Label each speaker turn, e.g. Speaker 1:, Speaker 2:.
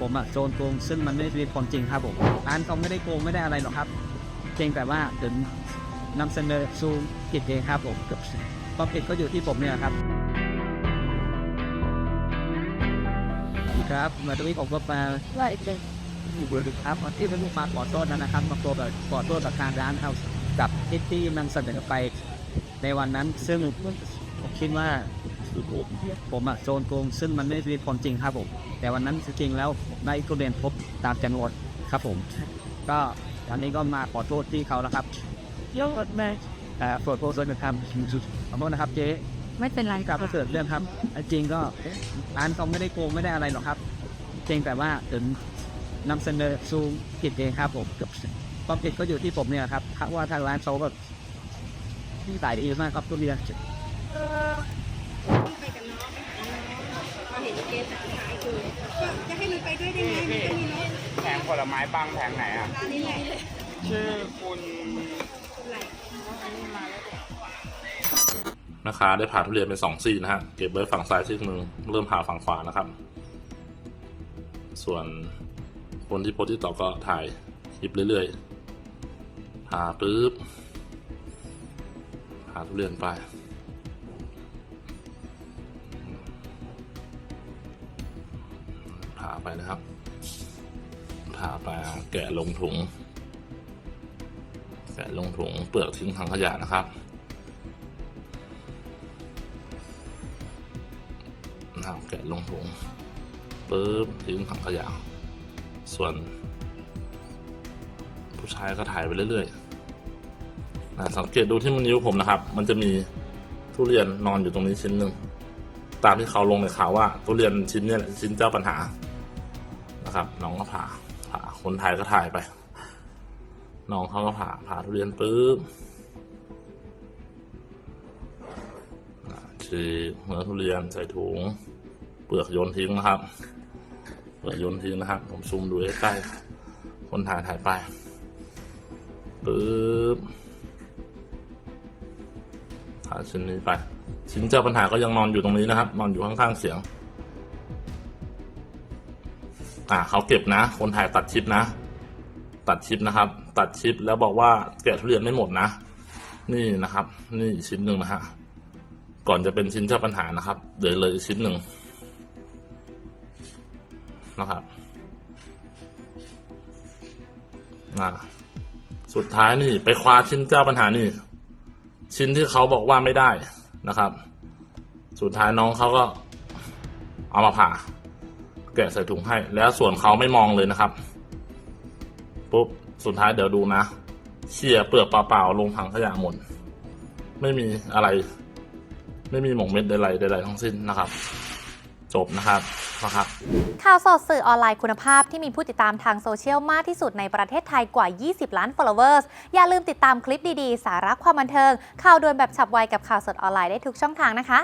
Speaker 1: ผมอะโจนโกงซึ่งมันไม่เป็นความจริงครับผมร้านเขาไม่ได้โกงไม่ได้อะไรหรอกครับ เพียงแต่ว่าถึงนำเสนอซูมผิดเองครับผมความผิดก็อยู่ที่ผมเนี่ยครับครับมาตรงนี้ผมก็มา
Speaker 2: ว่าอีกเลย
Speaker 1: ครับที่เป็นลูกมาขอโทษนะครับมาตัวแบบขอโทษกับทางร้านครับกับที่ที่มันเสนอไปในวันนั้น ซึ่งผมคิดว่า ผมอะโจนโกงซึ่งมันไม่เป็นความจริงครับผม แต่วันนั้นจริงๆแล้วได้ทุเรียนครบตามจำนวนครับผม ก็อันนี้ก็มาขอโทษที่เขาแล้วครับ
Speaker 2: ยอดแม่
Speaker 1: เอ่อขอโทษด้วยนะครับขอโทษนะครับเจ๊
Speaker 2: ไม่เป็นไร
Speaker 1: กลับมาเกิดเรื่องครับ จริงก็ร้านเขาไม่ได้โกงไม่ได้อะไรหรอกครับเพียงแต่ว่าถึงนำเสนอซูมผิดเองครับผมความผิดก็อยู่ที่ผมเนี่ยครับเพราะว่าทางร้านเขาแบบที่ขายดีมากครับทุเรียน
Speaker 3: ไปกับน้องพอเห็นเกสขายอยู่ก็จะให้มันไปด้วยได้ไงมันก็มีรถ
Speaker 4: แผงผลไม้บางแผงไหนอะ
Speaker 3: ร้านนี้แหละ
Speaker 4: ชื่อคุณ
Speaker 3: ไหล
Speaker 5: นะคะได้ผ่าทุเรียนเป็นสองซี่นะฮะเก็บไว้ฝั่งซ้ายซี่หนึ่งเริ่มผ่าฝั่งขวานะครับ ส่วนคนที่โพสต์ที่ต่อก็ถ่ายคลิปเรื่อยๆผ่าปุ๊บผ่าทุเรียนไปาไปนะครับผ่าไปแกะลงถุง แกะลงถุงเปลือกทิ้งถังขยะนะครับนะครับแกะลงถุงปุ๊บทิ้งถังขยะ ส่วน ผู้ชายก็ถ่ายไปเรื่อยๆนะสังเกตดูที่มือนิ้วผมนะครับ มันจะมีทุเรียนนอนอยู่ตรงนี้ชิ้นหนึ่งตามที่เขาลงในข่าวว่าทุเรียนชิ้นนี้แหละชิ้นเจ้าปัญหา นะครับ น้องก็ผ่าผ่าคนถ่ายก็ถ่ายไป น้องเขาก็ผ่าผ่าทุเรียนปุ๊บฉีกเนื้อทุเรียนใส่ถุง เปลือกโยนทิ้งนะครับ เปลือกโยนทิ้งนะครับ ผมซูมดูใกล้ๆคนถ่ายถ่ายไปปึ๊บถ่ายชิ้นนี้ไป ชิ้นเจ้าปัญหาก็ยังนอนอยู่ตรงนี้นะครับ นอนอยู่ข้างๆเสียง อ่าเขาเก็บนะ คนถ่ายตัดชิปนะ ตัดชิปนะครับ ตัดชิปแล้วบอกว่าแกะทุเรียนไม่หมดนะ นี่นะครับ นี่ชิ้นหนึ่งนะฮะก่อนจะเป็นชิ้นเจ้าปัญหานะครับเดี๋ยวเลยชิ้นหนึ่งนะครับอ่าสุดท้ายนี่ ไปคว้าชิ้นเจ้าปัญหานี่ ชิ้นที่เขาบอกว่าไม่ได้นะครับ สุดท้ายน้องเขาก็เอามาผ่า แกะใส่ถุงให้ แล้วส่วนเขาไม่มองเลยนะครับปุ๊บสุดท้ายเดี๋ยวดูนะเขี่ยเปลือกเปล่าๆลงถังขยะหมด ไม่มีอะไร ไม่มีหมกเม็ดใดๆใดๆทั้งสิ้นนะครับ จบนะครับนะครับ
Speaker 6: ข่าวสดสื่อออนไลน์คุณภาพที่มีผู้ติดตามทางโซเชียลมากที่สุดในประเทศไทยกว่า 20 ล้าน followers อย่าลืมติดตามคลิปดีๆ สาระความบันเทิง ข่าวด่วนแบบฉับไวกับข่าวสดออนไลน์ได้ทุกช่องทางนะคะ